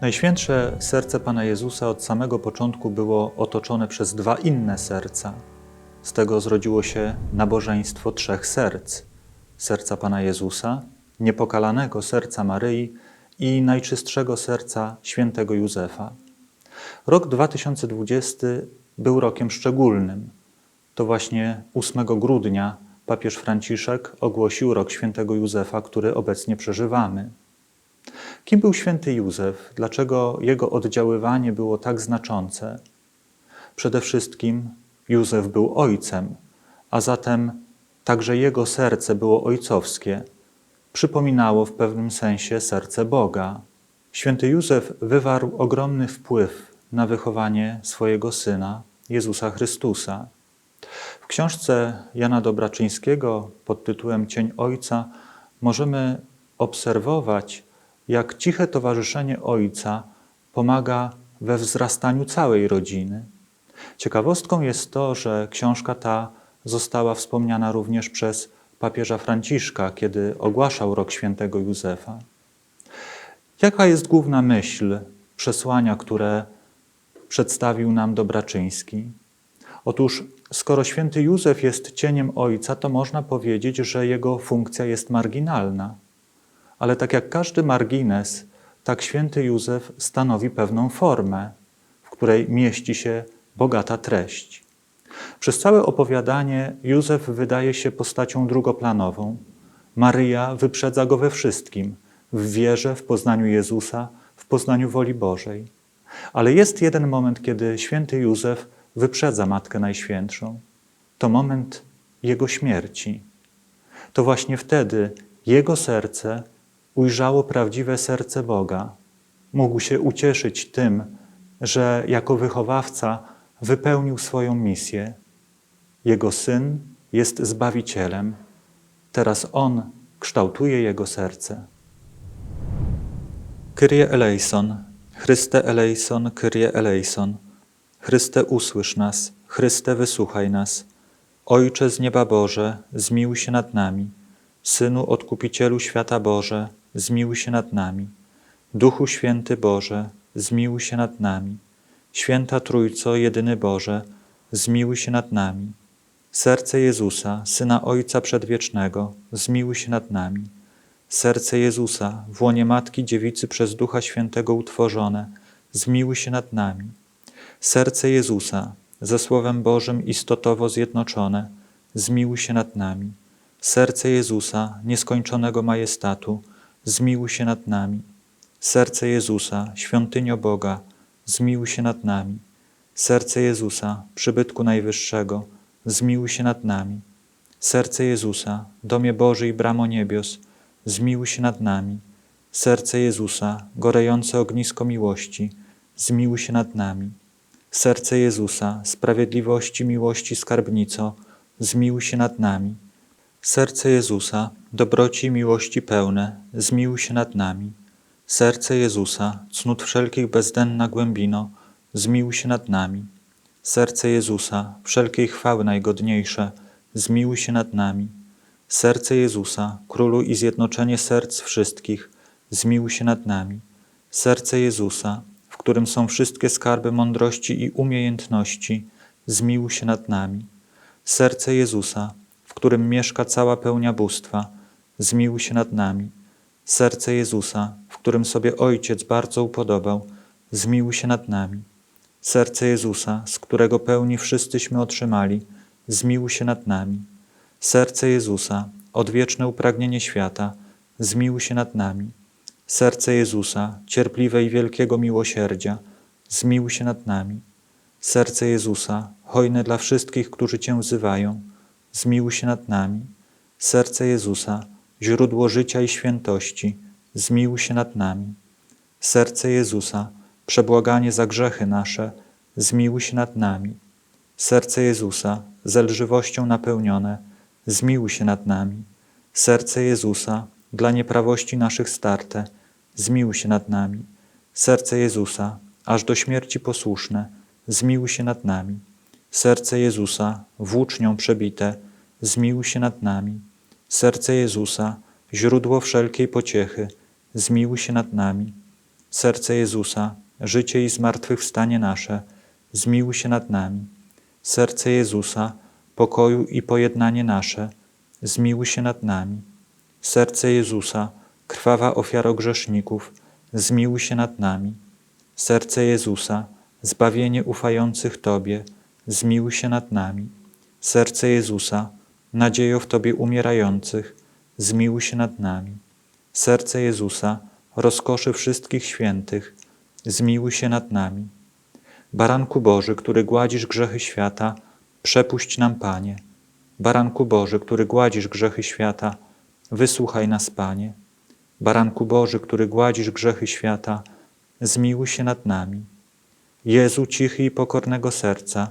Najświętsze serce Pana Jezusa od samego początku było otoczone przez dwa inne serca. Z tego zrodziło się nabożeństwo trzech serc: serca Pana Jezusa, niepokalanego serca Maryi i najczystszego serca świętego Józefa. Rok 2020 był rokiem szczególnym. To właśnie 8 grudnia papież Franciszek ogłosił rok świętego Józefa, który obecnie przeżywamy. Kim był święty Józef? Dlaczego jego oddziaływanie było tak znaczące? Przede wszystkim Józef był ojcem, a zatem także jego serce było ojcowskie. Przypominało w pewnym sensie serce Boga. Święty Józef wywarł ogromny wpływ na wychowanie swojego syna, Jezusa Chrystusa. W książce Jana Dobraczyńskiego pod tytułem Cień Ojca możemy obserwować, jak ciche towarzyszenie Ojca pomaga we wzrastaniu całej rodziny. Ciekawostką jest to, że książka ta została wspomniana również przez papieża Franciszka, kiedy ogłaszał rok świętego Józefa. Jaka jest główna myśl przesłania, które przedstawił nam Dobraczyński? Otóż, skoro święty Józef jest cieniem Ojca, to można powiedzieć, że jego funkcja jest marginalna. Ale tak jak każdy margines, tak święty Józef stanowi pewną formę, w której mieści się bogata treść. Przez całe opowiadanie Józef wydaje się postacią drugoplanową. Maryja wyprzedza go we wszystkim w wierze, w poznaniu Jezusa, w poznaniu woli Bożej. Ale jest jeden moment, kiedy święty Józef wyprzedza Matkę Najświętszą. To moment jego śmierci. To właśnie wtedy jego serce ujrzało prawdziwe serce Boga. Mógł się ucieszyć tym, że jako wychowawca wypełnił swoją misję. Jego syn jest zbawicielem. Teraz on kształtuje jego serce. Kyrie eleison, Chryste eleison, Kyrie eleison. Chryste usłysz nas, Chryste wysłuchaj nas. Ojcze z nieba Boże, zmiłuj się nad nami. Synu Odkupicielu świata Boże, zmiłuj się nad nami. Duchu Święty Boże, zmiłuj się nad nami. Święta Trójco, jedyny Boże, zmiłuj się nad nami. Serce Jezusa, Syna Ojca Przedwiecznego, zmiłuj się nad nami. Serce Jezusa, w łonie Matki Dziewicy przez Ducha Świętego utworzone, zmiłuj się nad nami. Serce Jezusa, ze Słowem Bożym istotowo zjednoczone, zmiłuj się nad nami. Serce Jezusa, nieskończonego majestatu, zmiłuj się nad nami. Serce Jezusa, świątynio Boga, zmiłuj się nad nami. Serce Jezusa, przybytku Najwyższego, zmiłuj się nad nami. Serce Jezusa, domie Boży i bramo niebios, zmiłuj się nad nami. Serce Jezusa, gorejące ognisko miłości, zmiłuj się nad nami. Serce Jezusa, sprawiedliwości, miłości, skarbnico, zmiłuj się nad nami. Serce Jezusa, dobroci i miłości pełne, zmiłuj się nad nami. Serce Jezusa, cnót wszelkich bezdenna głębino, zmiłuj się nad nami. Serce Jezusa, wszelkiej chwały najgodniejsze, zmiłuj się nad nami. Serce Jezusa, Królu i zjednoczenie serc wszystkich, zmiłuj się nad nami. Serce Jezusa, w którym są wszystkie skarby mądrości i umiejętności, zmiłuj się nad nami. Serce Jezusa, w którym mieszka cała pełnia bóstwa, zmiłuj się nad nami. Serce Jezusa, w którym sobie Ojciec bardzo upodobał, zmiłuj się nad nami. Serce Jezusa, z którego pełni wszyscyśmy otrzymali, zmiłuj się nad nami. Serce Jezusa, odwieczne upragnienie świata, zmiłuj się nad nami. Serce Jezusa, cierpliwe i wielkiego miłosierdzia, zmiłuj się nad nami. Serce Jezusa, hojne dla wszystkich, którzy Cię wzywają, zmiłuj się nad nami. Serce Jezusa, źródło życia i świętości, zmiłuj się nad nami. Serce Jezusa, przebłaganie za grzechy nasze, zmiłuj się nad nami. Serce Jezusa, zelżywością napełnione, zmiłuj się nad nami. Serce Jezusa, dla nieprawości naszych starte, zmiłuj się nad nami. Serce Jezusa, aż do śmierci posłuszne, zmiłuj się nad nami. Serce Jezusa, włócznią przebite, zmiłuj się nad nami. Serce Jezusa, źródło wszelkiej pociechy, zmiłuj się nad nami. Serce Jezusa, życie i zmartwychwstanie nasze, zmiłuj się nad nami. Serce Jezusa, pokoju i pojednanie nasze, zmiłuj się nad nami. Serce Jezusa, krwawa ofiaro grzeszników, zmiłuj się nad nami. Serce Jezusa, zbawienie ufających Tobie, zmiłuj się nad nami. Serce Jezusa, nadziejo w Tobie umierających, zmiłuj się nad nami. Serce Jezusa, rozkoszy wszystkich świętych, zmiłuj się nad nami. Baranku Boży, który gładzisz grzechy świata, przepuść nam, Panie. Baranku Boży, który gładzisz grzechy świata, wysłuchaj nas, Panie. Baranku Boży, który gładzisz grzechy świata, zmiłuj się nad nami. Jezu cichy i pokornego serca,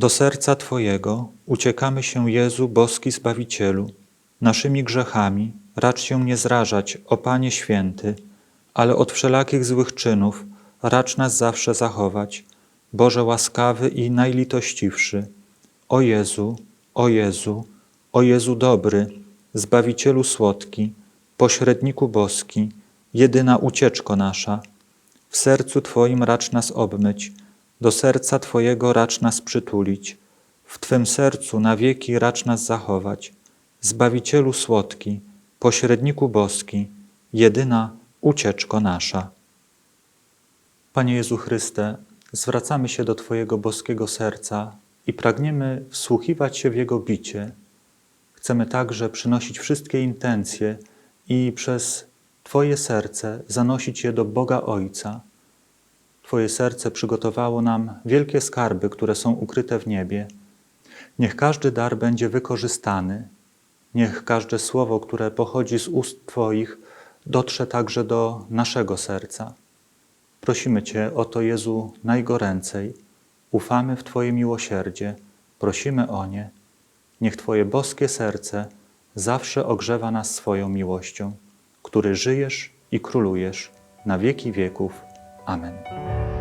Do serca Twojego uciekamy się, Jezu, boski Zbawicielu. Naszymi grzechami racz się nie zrażać, o Panie Święty, ale od wszelakich złych czynów racz nas zawsze zachować. Boże łaskawy i najlitościwszy. O Jezu, o Jezu, o Jezu dobry, Zbawicielu słodki, pośredniku boski, jedyna ucieczko nasza. W sercu Twoim racz nas obmyć, do serca Twojego racz nas przytulić, w Twym sercu na wieki racz nas zachować. Zbawicielu słodki, pośredniku boski, jedyna ucieczko nasza. Panie Jezu Chryste, zwracamy się do Twojego boskiego serca i pragniemy wsłuchiwać się w Jego bicie. Chcemy także przynosić wszystkie intencje i przez Twoje serce zanosić je do Boga Ojca. Twoje serce przygotowało nam wielkie skarby, które są ukryte w niebie. Niech każdy dar będzie wykorzystany. Niech każde słowo, które pochodzi z ust Twoich, dotrze także do naszego serca. Prosimy Cię o to, Jezu, najgoręcej. Ufamy w Twoje miłosierdzie, prosimy o nie. Niech Twoje boskie serce zawsze ogrzewa nas swoją miłością, który żyjesz i królujesz na wieki wieków. Amen.